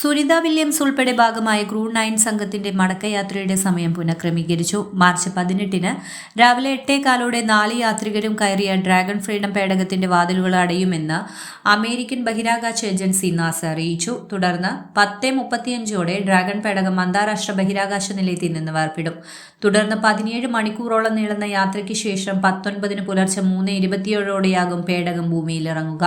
Sunitha Williams ഉൾപ്പെടെ ഭാഗമായ crew nine സംഘത്തിന്റെ മടക്കയാത്രയുടെ സമയം പുനഃക്രമീകരിച്ചു. മാർച്ച് പതിനെട്ടിന് രാവിലെ എട്ടേകാലോടെ നാല് യാത്രികരും കയറിയ ഡ്രാഗൺ ഫ്രീഡം പേടകത്തിന്റെ വാതിലുകൾ അടയുമെന്ന് അമേരിക്കൻ ബഹിരാകാശ ഏജൻസി നാസ അറിയിച്ചു. തുടർന്ന് പത്ത് മുപ്പത്തിയഞ്ചോടെ ഡ്രാഗൺ പേടകം അന്താരാഷ്ട്ര ബഹിരാകാശ നിലയത്തിൽ നിന്ന് വേർപിടും. തുടർന്ന് പതിനേഴ് മണിക്കൂറോളം നീളുന്ന യാത്രയ്ക്ക് ശേഷം പത്തൊൻപതിന് പുലർച്ചെ മൂന്ന് ഇരുപത്തിയേഴോടെയാകും പേടകം ഭൂമിയിലിറങ്ങുക.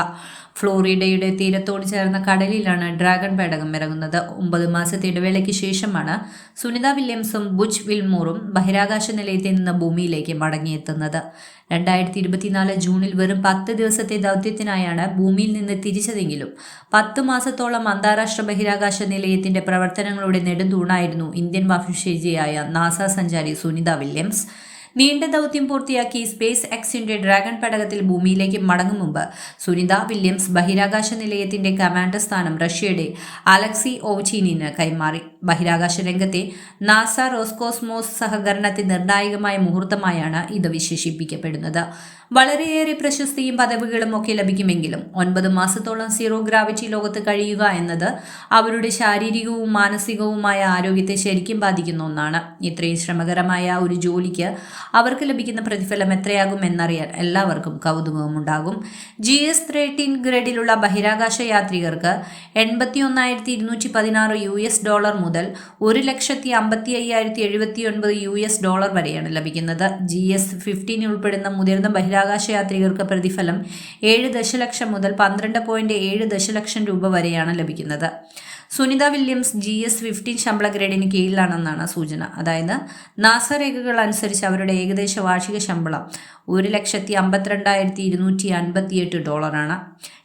ഫ്ലോറിഡയുടെ തീരത്തോട് ചേർന്ന കടലിലാണ് ഡ്രാഗൺ പേടകം ഇറങ്ങുന്നത് ഒമ്പത് മാസത്തെ ഇടവേളയ്ക്ക് ശേഷമാണ് സുനിത വില്യംസും ബുച്ച് വിൽമോറും ബഹിരാകാശ നിലയത്തിൽ നിന്ന് ഭൂമിയിലേക്ക് മടങ്ങിയെത്തുന്നത്. രണ്ടായിരത്തി ഇരുപത്തിനാല് ജൂണിൽ വെറും പത്ത് ദിവസത്തെ ദൗത്യത്തിനായാണ് ഭൂമിയിൽ നിന്ന് തിരിച്ചതെങ്കിലും പത്ത് മാസത്തോളം അന്താരാഷ്ട്ര ബഹിരാകാശ നിലയത്തിന്റെ പ്രവർത്തനങ്ങളുടെ നെടുന്തൂണായിരുന്നു ഇന്ത്യൻ വംശജയായ നാസ സഞ്ചാരി സുനിത വില്യംസ്. നീണ്ട ദൗത്യം പൂർത്തിയാക്കി സ്പേസ് എക്സിന്റെ ഡ്രാഗൺ പടകത്തിൽ ഭൂമിയിലേക്ക് മടങ്ങും മുമ്പ് സുനിത വില്യംസ് ബഹിരാകാശ നിലയത്തിന്റെ കമാൻഡർ സ്ഥാനം റഷ്യയുടെ അലക്സി ഓവ്ചീനിന് കൈമാറി. ബഹിരാകാശ രംഗത്തെ നാസ റോസ്കോസ്മോസ് സഹകരണത്തെ നിർണായകമായ മുഹൂർത്തമായാണ് ഇത് വിശേഷിപ്പിക്കപ്പെടുന്നത്. വളരെയേറെ പ്രശസ്തിയും പദവികളും ഒക്കെ ലഭിക്കുമെങ്കിലും ഒൻപത് മാസത്തോളം സീറോ ഗ്രാവിറ്റി ലോകത്ത് കഴിയുക എന്നത് അവരുടെ ശാരീരികവും മാനസികവുമായ ആരോഗ്യത്തെ ശരിക്കും ബാധിക്കുന്ന ഒന്നാണ്. ഇത്രയും ശ്രമകരമായ ഒരു ജോലിക്ക് അവർക്ക് ലഭിക്കുന്ന പ്രതിഫലം എത്രയാകും എന്നറിയാൻ എല്ലാവർക്കും കൗതുകവും ഉണ്ടാകും ജി എസ് ഗ്രേഡിലുള്ള ബഹിരാകാശ യാത്രികർക്ക് എൺപത്തി ഒന്നായിരത്തി ഇരുന്നൂറ്റി പതിനാറ് യു എസ് ഡോളർ മുതൽ ഒരു ലക്ഷത്തി അമ്പത്തി അയ്യായിരത്തി എഴുപത്തി ഒൻപത് യു എസ് ഡോളർ വരെയാണ് ലഭിക്കുന്നത്. ജി എസ് ഫിഫ്റ്റീൻ ഉൾപ്പെടുന്ന മുതിർന്ന ബഹിരാകാശ യാത്രികർക്ക് പ്രതിഫലം ഏഴ് ദശലക്ഷം മുതൽ പന്ത്രണ്ട് പോയിന്റ് ഏഴ് ദശലക്ഷം രൂപ വരെയാണ് ലഭിക്കുന്നത്. Sunita Williams G S fifteen ശമ്പള ഗ്രേഡിന് കീഴിലാണെന്നാണ് സൂചന. അതായത് നാസ രേഖകൾ അനുസരിച്ച് അവരുടെ ഏകദേശ വാർഷിക ശമ്പളം ഒരു ലക്ഷത്തി അമ്പത്തിരണ്ടായിരത്തി ഇരുന്നൂറ്റി അൻപത്തിയെട്ട് ഡോളറാണ്.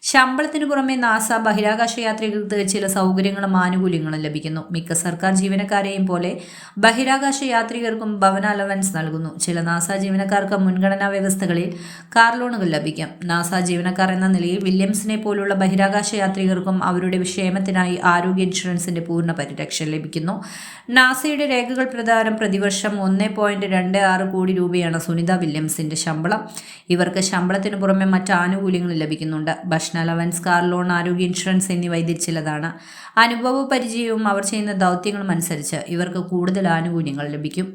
ശമ്പളത്തിന് പുറമെ നാസ ബഹിരാകാശ യാത്രികർക്ക് ചില സൗകര്യങ്ങളും ആനുകൂല്യങ്ങളും ലഭിക്കുന്നു. മിക്ക സർക്കാർ ജീവനക്കാരെയും പോലെ ബഹിരാകാശ യാത്രികർക്കും ഭവന അലവൻസ് നൽകുന്നു. ചില നാസ ജീവനക്കാർക്ക് മുൻഗണനാ വ്യവസ്ഥകളിൽ കാർ ലോണുകൾ ലഭിക്കും. നാസ ജീവനക്കാർ എന്ന നിലയിൽ വില്യംസിനെ പോലുള്ള ബഹിരാകാശ യാത്രികർക്കും അവരുടെ ക്ഷേമത്തിനായി ആരോഗ്യ ഇൻഷുറൻസിന്റെ പൂർണ പരിരക്ഷ ലഭിക്കുന്നു. നാസയുടെ രേഖകൾ പ്രകാരം പ്രതിവർഷം ഒന്ന് പോയിന്റ് രണ്ട് ആറ് കോടി രൂപയാണ് സുനിത വില്യംസിന്റെ ശമ്പളം. ഇവർക്ക് ശമ്പളത്തിന് പുറമെ മറ്റ് ആനുകൂല്യങ്ങൾ ലഭിക്കുന്നുണ്ട്. ഭക്ഷണ അലവൻസ് കാർ ലോൺ ആരോഗ്യ ഇൻഷുറൻസ് എന്നിവ ഇതിൽ ചിലതാണ്. അനുഭവ പരിചയവും അവർ ചെയ്യുന്ന ദൗത്യങ്ങളും അനുസരിച്ച് ഇവർക്ക് കൂടുതൽ ആനുകൂല്യങ്ങൾ ലഭിക്കും.